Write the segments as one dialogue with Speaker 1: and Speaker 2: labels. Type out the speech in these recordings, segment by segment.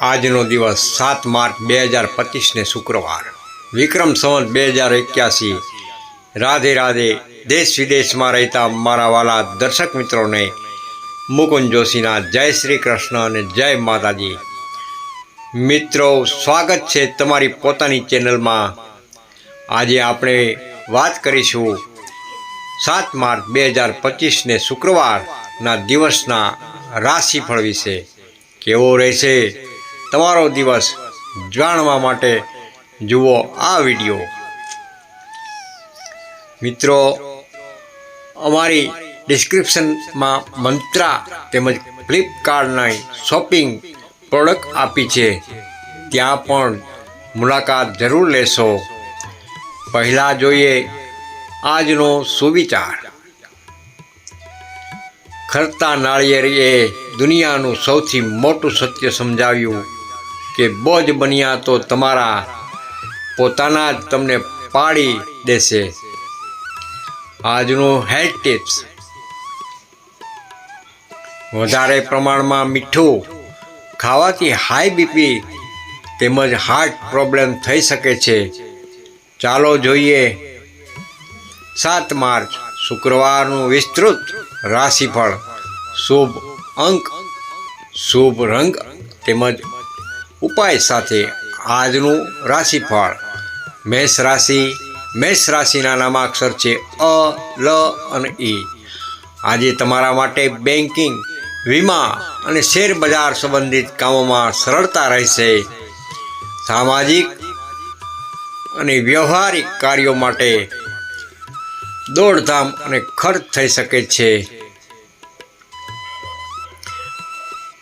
Speaker 1: આજનો દિવસ સાત માર્ચ બે હજાર પચીસને શુક્રવાર. વિક્રમ સંવત બે હજાર એક્યાસી. રાધે રાધે દેશ વિદેશમાં રહેતા મારા વાલા દર્શક મિત્રોને, મુકુંદ જોશીના જય શ્રી કૃષ્ણ અને જય માતાજી. મિત્રો, સ્વાગત છે તમારી પોતાની ચેનલમાં. આજે આપણે વાત કરીશું સાત માર્ચ બે હજાર પચીસને શુક્રવારના દિવસના રાશિફળ વિશે. કેવો રહેશે? તમારો દિવસ જાણવા માટે જુઓ આ વીડિયો. મિત્રો, અમારી ડિસ્ક્રિપ્શનમાં મંત્રા તેમજ ફ્લિપકાર્ટના શોપિંગ પ્રોડક્ટ આપી છે. ત્યાં પણ મુલાકાત જરૂર લેશો. પહેલાં જોઈએ આજનો સુવિચાર. ખરતા નાળિયેરીએ દુનિયાનું સૌથી મોટું સત્ય સમજાવ્યું. કે બોજ બન્યા તો તમારા પોતાના જ તમને પાડી દેશે. આજનું હેલ્થ ટિપ્સ. વધારે પ્રમાણમાં મીઠું, ખાવાથી હાઈ બીપી તેમજ હાર્ટ પ્રોબ્લેમ થઈ શકે છે. ચાલો જોઈએ સાત માર્ચ, શુક્રવારનું વિસ્તૃત રાશિફળ. શુભ અંક, શુભ રંગ તેમજ ઉપાય સાથે આજનું રાશિફળ. મેષ રાશિ, મેષ રાશિના નામાક્ષર છે અ, લ અને ઈ. આજે તમારા માટે બેન્કિંગ વીમા અને શેર બજાર સંબંધિત કામોમાં સરળતા રહેશે. સામાજિક અને વ્યવહારિક કાર્યો માટે દોડધામ અને ખર્ચ થઈ શકે છે.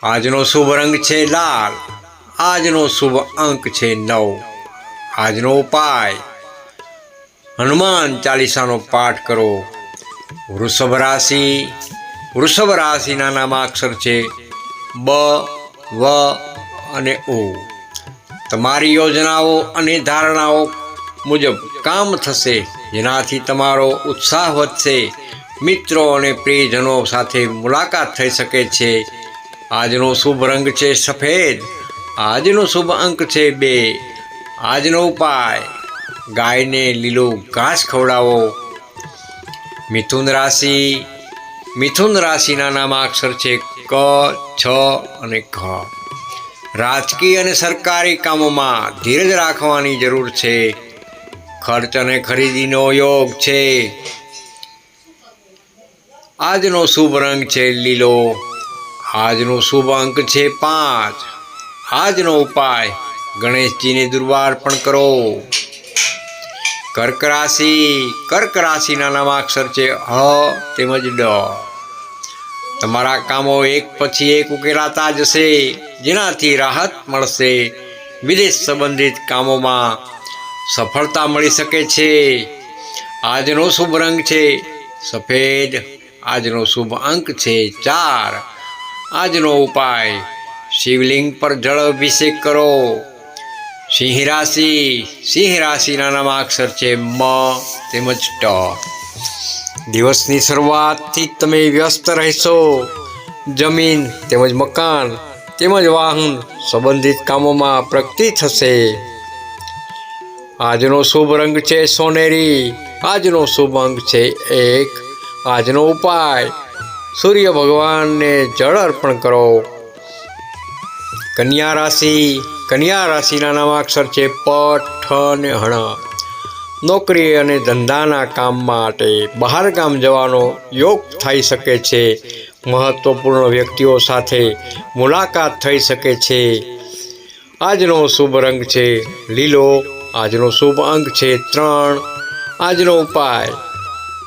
Speaker 1: આજનો શુભ રંગ છે લાલ. આજનો શુભ અંક છે નવ. આજનો ઉપાય. હનુમાન ચાલીસાનો પાઠ કરો. વૃષભ રાશિ. વૃષભ રાશિના નામાક્ષર છે બ, વ અને ઓ તમારી યોજનાઓ અને ધારણાઓ મુજબ કામ થશે. જેનાથી તમારો ઉત્સાહ વધશે. મિત્રો અને પ્રિયજનો સાથે મુલાકાત થઈ શકે છે. આજનો શુભ રંગ છે સફેદ. આજનો શુભ અંક છે બે. આજનો ઉપાય. ગાયને લીલો ઘાસ ખવડાવો. મિથુન રાશિ. મિથુન રાશિના નામાક્ષર છે ક, છ અને ઘ. રાજકીય અને સરકારી કામોમાં ધીરજ રાખવાની જરૂર છે. ખર્ચ અને ખરીદીનો યોગ છે. આજનો શુભ રંગ છે લીલો. આજનો શુભ અંક છે પાંચ. આજનો ઉપાય ગણેશજીને દુર્વાર્પણ કરો. કર્ક રાશિ, કર્ક રાશિના નામાક્ષર છે હ તેમજ ડ. તમારા કામો એક પછી એક ઉકેલાતા જશે, જેનાથી રાહત મળશે. વિદેશ સંબંધિત કામોમાં સફળતા મળી શકે છે. આજનો શુભ રંગ છે સફેદ. આજનો શુભ અંક છે ચાર. આજનો ઉપાય શિવલિંગ પર જળ અભિષેક કરો. સિંહ રાશિ સિંહ રાશિના નામાક્ષર છે મ તેમજ ટ. દિવસની શરૂઆતથી તમે વ્યસ્ત રહેશો. જમીન તેમજ મકાન તેમજ વાહન સંબંધિત કામોમાં પ્રગતિ થશે. આજનો શુભ રંગ છે સોનેરી. આજનો શુભ અંક છે એક. આજનો ઉપાય. સૂર્ય ભગવાનને જળ અર્પણ કરો. કન્યા રાશિ, કન્યા રાશિના નામાક્ષર છે પ, ઠ અને હણ નોકરી અને ધંધાના કામ માટે બહાર ગામ જવાનો યોગ થઈ શકે છે. મહત્વપૂર્ણ વ્યક્તિઓ સાથે મુલાકાત થઈ શકે છે. આજનો શુભ રંગ છે લીલો, આજનો શુભ અંક છે ત્રણ. આજનો ઉપાય,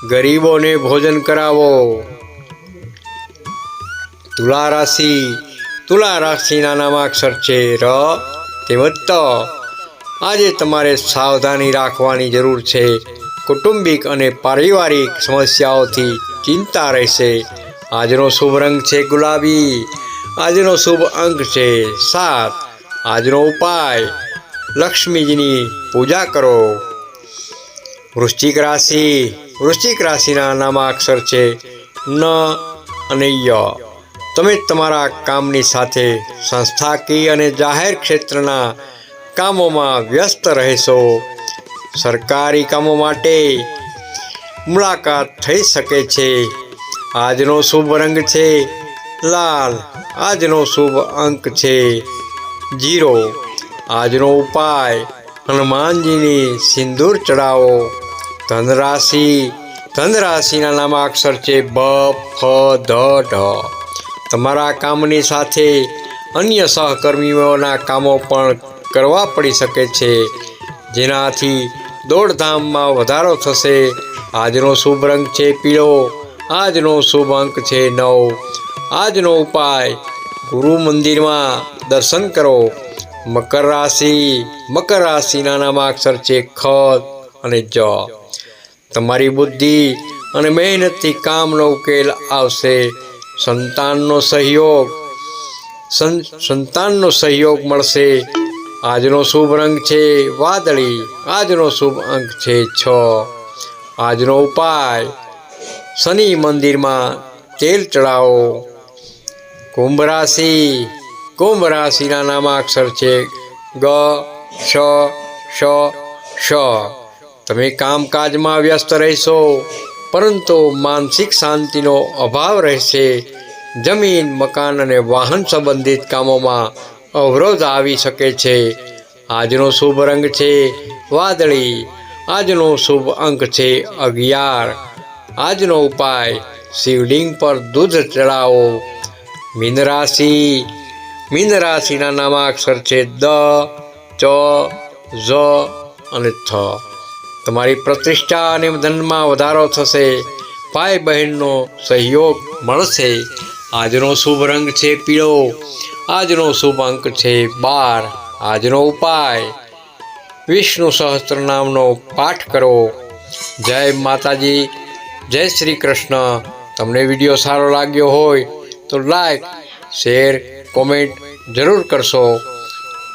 Speaker 1: ગરીબોને ભોજન કરાવો. તુલા રાશિ તુલા રાશિના નામાક્ષર છે ર. તેમજ ત આજે તમારે સાવધાની રાખવાની જરૂર છે. કુટુંબિક અને પારિવારિક સમસ્યાઓથી ચિંતા રહેશે. આજનો શુભ રંગ છે ગુલાબી. આજનો શુભ અંક છે સાત. આજનો ઉપાય, લક્ષ્મીજીની પૂજા કરો. વૃશ્ચિક રાશિ. વૃશ્ચિક રાશિના નામાક્ષર છે ન અને ય. તમે તમારા કામની સાથે સંસ્થાકીય અને જાહેર ક્ષેત્રના કામોમાં વ્યસ્ત રહેશો. સરકારી કામો માટે મુલાકાત થઈ શકે છે. આજનો શુભ રંગ છે. લાલ. આજનો શુભ અંક છે. જીરો આજનો ઉપાય. હનુમાનજીની સિંદૂર ચડાવો. ધનરાશિ. ધનરાશિના નામાક્ષર છે બ, ફ, ધ, ઢ. તમારા કામની સાથે અન્ય સહકર્મીઓના કામો પણ કરવા પડી શકે છે. જેનાથી દોડધામમાં વધારો થશે. આજનો શુભ રંગ છે પીળો. આજનો શુભ અંક છે નવ. આજનો ઉપાય, ગુરુ મંદિરમાં દર્શન કરો. મકર રાશિ, મકર રાશિના નામાક્ષર છે ખ અને જ. તમારી બુદ્ધિ અને મહેનતથી કામનો ઉકેલ આવશે. સંતાનનો સહયોગ. સંતાનનો સહયોગ મળશે. આજનો શુભ રંગ છે વાદળી. આજનો શુભ અંક છે છ. આજનો ઉપાય. શનિ મંદિરમાં તેલ ચડાવો. કુંભ રાશિ. કુંભ રાશિના નામાક્ષર છે ગ, શ શ શ. તમે કામકાજમાં વ્યસ્ત રહેશો. પરંતુ માનસિક શાંતિનો અભાવ રહેશે. જમીન, મકાન અને વાહન સંબંધિત કામોમાં અવરોધ આવી શકે છે. આજનો શુભ રંગ છે વાદળી. આજનો શુભ અંક છે અગિયાર. આજનો ઉપાય, શિવલિંગ પર દૂધ ચડાવો. મીન રાશિ. મીન રાશિના નામાક્ષર છે દ, ચ, ઝ અને થ. તમારી પ્રતિષ્ઠા અને ધનમાં વધારો થશે. ભાઈ બહેનનો સહયોગ મળશે. આજનો શુભ રંગ છે પીળો. આજનો શુભ અંક છે બાર. આજનો ઉપાય. વિષ્ણુ સહસ્ત્ર નામનો પાઠ કરો. જય માતાજી. જય શ્રી કૃષ્ણ. તમને વીડિયો સારો લાગ્યો હોય તો લાઈક, શેર, કોમેન્ટ જરૂર કરશો.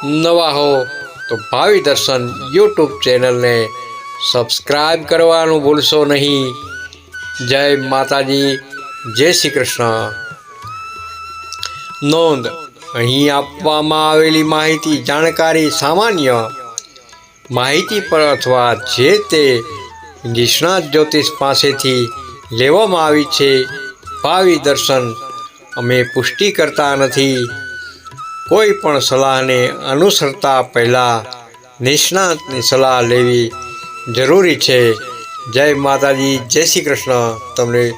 Speaker 1: નવા હો તો ભાવિ દર્શન યુટ્યુબ ચેનલને સબસ્ક્રાઈબ કરવાનું ભૂલશો નહીં. જય માતાજી, જય શ્રી કૃષ્ણ. નોંધ, અહીં આપવામાં આવેલી માહિતી, જાણકારી, સામાન્ય માહિતી પર અથવા જે તે નિષ્ણાત જ્યોતિષ પાસેથી લેવામાં આવી છે, ભાવિ દર્શન અમે પુષ્ટિ કરતા નથી. કોઈ પણ સલાહને અનુસરતા પહેલાં નિષ્ણાતની સલાહ લેવી જરૂરી છે. જય માતાજી, જય શ્રી કૃષ્ણ. તમને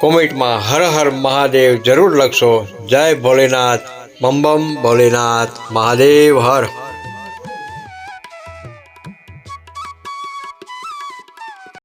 Speaker 1: કોમેન્ટમાં હર હર મહાદેવ જરૂર લખશો. જય ભોલેનાથ બમ બમ ભોલેનાથ, મહાદેવ હર.